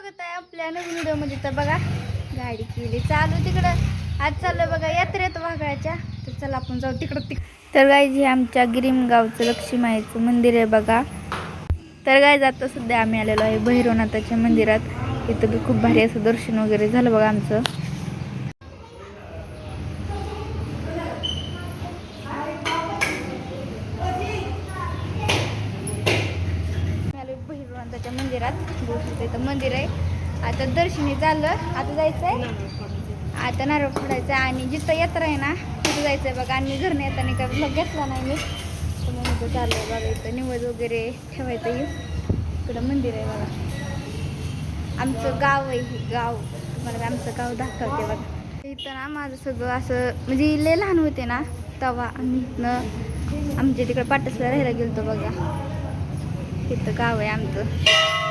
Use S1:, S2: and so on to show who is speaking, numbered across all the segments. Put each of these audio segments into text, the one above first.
S1: स्वागत आहे आपल्या नवीन व्हिडिओमध्ये. तर बघा गाडी केली. चालू तिकडं. आज चाललोय बघा यात्रेत वाघाच्या तर चला आपण जाऊ तिकडं तिक तर गाय हे आमच्या गिरीमगावचं लक्ष्मीचं मंदिर आहे बघा. तर गाय आता सध्या आम्ही आलेलो आहे भैरवनाथाच्या मंदिरात. इथं बी खूप भारी असं दर्शन वगैरे झालं बघा आमचं आलोय भैरवनाथाच्या मंदिरात इथं मंदिर आहे. आता दर्शनी चाललं आता जायचंय. आता नारळ फोडायचं आणि जिथं यात्रा आहे ना तिथं जायचंय बघा. आणि घरने येताना काय vlog घेतला नाही मी. तर मग इथं चाललंय बघा. इथं निवड वगैरे ठेवायचं येईल इकडं मंदिर आहे बघा. आमचं गाव आहे हे गाव. तुम्हाला आमचं गाव दाखवते बघा. इथं ना माझं सगळं असं म्हणजे लय लहान होते ना तवा आम्ही इथनं आमच्या तिकडे पाटसला राहायला होतो बघा. इथं गाव आहे आमचं.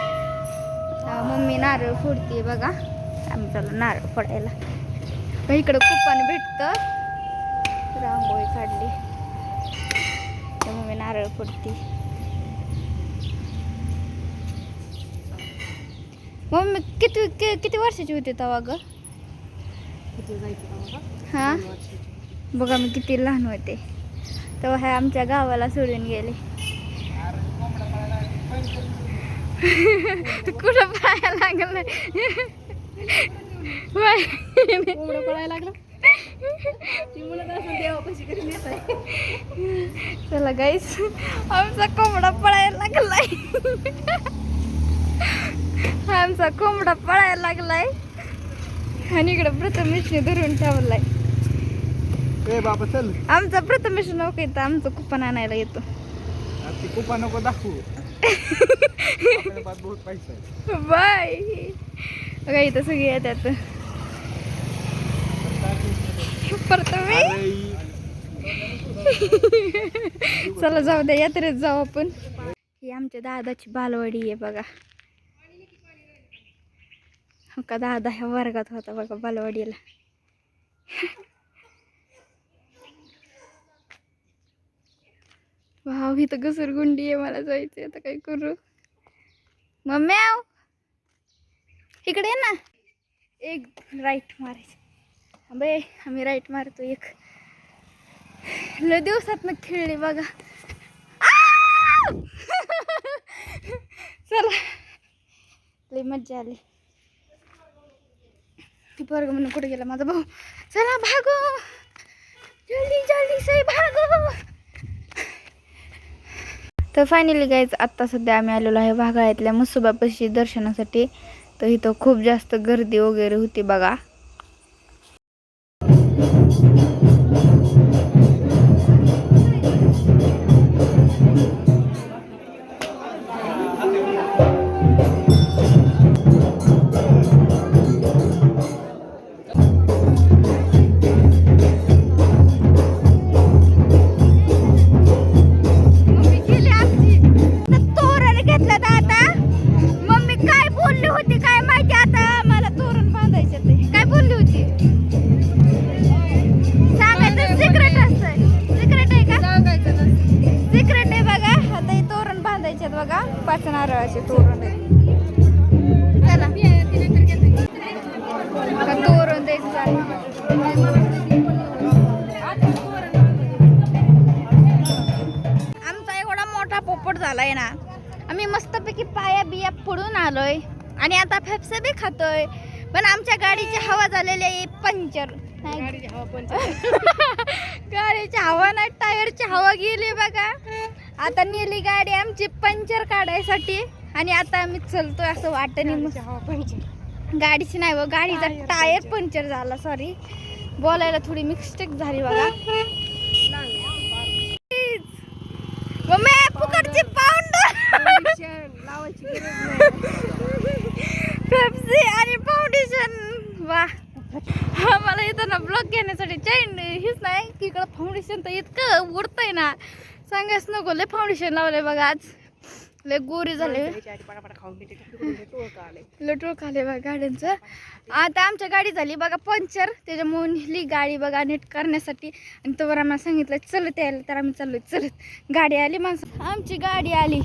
S1: मम्मी नारळ फोडते बघा. आम्ही चालू नारळ फोडायला. मग इकडं कुपान भेटतं. रांगोळी काढली. तर मम्मी नारळ फोडते. मम्मी किती कि- किती वर्षाची होती तेव्हा ग? हा? बघा मी किती लहान होते. तेव्हा ह्या आमच्या गावाला सोडून गेले. कुठं पाया लागलं
S2: कोंबडं पळायला लागलं? ती मुलं असं देवापाशी कधी नेत आहे
S1: चला गाईस आमचा कोंबडा पळायला लागलाय. आमचा कोंबडा पळायला लागलाय. आणि इकडं प्रथमेशने धरून ठेवलाय.
S3: ए बाबा चल.
S1: आमचा प्रथमेश नको येतं आमचं कुपन आणायला येतो.
S3: ती कुपा नको दाखवू आपल्या पास बहुत पैसा आहे
S1: बाय बघा इथं सगळी येतात त्यात.
S3: अरे,
S1: चला जाऊ द्या यात्रेत जाऊ आपण. ही आमच्या दादाची बालवाडी आहे बघा. हो का दादा ह्या वर्गात होता बघा बालवाडीला. भाव इथं घसरगुंडी आहे मला जायचं आता काय करू? मम्म्याव इकडे ये ना. एक राईट मारायचं. बे आम्ही राईट मारतो एक. लय दिवसात खेळले बघा. चला. लय मज्जा आली. ती पोरग म्हणून कुठे गेला माझा भाऊ? चला भागो. जल्दी जल्दी से भागो. तर फायनली गाईज आत्ता सध्या आम्ही आलेलो आहे भागाळ्यातल्या मसुबापाशी दर्शनासाठी. तर इथं खूप जास्त गर्दी वगैरे होती बघा. पाच नारळाचे तोरण आहे चला. तोरण द्यायचं आमचा एवढा मोठा पोपट झालाय ना आम्ही मस्तपैकी पाया बिया फोडून आलोय आणि आता फेफसे बी खातोय. पण आमच्या गाडीची हवा झालेली आहे
S2: पण
S1: गाडीची हवा नाही टायरची हवा गेली बघा. आता नेली गाडी आमची पंक्चर काढायसाठी. आणि आता आम्ही चलतोय असं वाटणी
S2: गाडीची हवा पंचर.
S1: गाडीची नाही व गाडीचा
S2: टायर
S1: टायर पंक्चर झाला सॉरी बोलायला थोडी मिस्टेक झाली बघा. फुकटची पाऊंड
S2: नाही.
S1: पेप्सी आणि फाउंडेशन वा. हा मला इथं ना ब्लॉग घेण्यासाठी चैन हेच नाही. की इकडं फाउंडेशन तर इतकं उडतंय ना. सांगायच नको लय फाउंडेशन लावलंय बघा आज. लय गोरी झाले.
S2: त्याच्या
S1: लटोळ खाले बघा गाड्यांचं. आता आमच्या गाडी झाली बघा पंक्चर त्याच्यामुळे नेली गाडी बघा नीट करण्यासाठी. आणि तोवर आम्हाला सांगितलं चलत यायला. तर आम्ही चाललोय चलत. गाडी आली माणसं. आमची गाडी आली.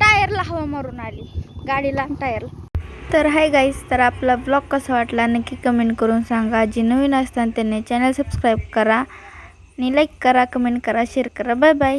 S1: टायरला हवा मारून आली. गाडीला टायरला. तर हाय गाईस तर आपला ब्लॉग कसा वाटला नक्की कमेंट करून सांगा. जे नवीन असताना त्यांनी चॅनल सबस्क्राईब करा आणि लाईक करा कमेंट करा शेअर करा. Bye bye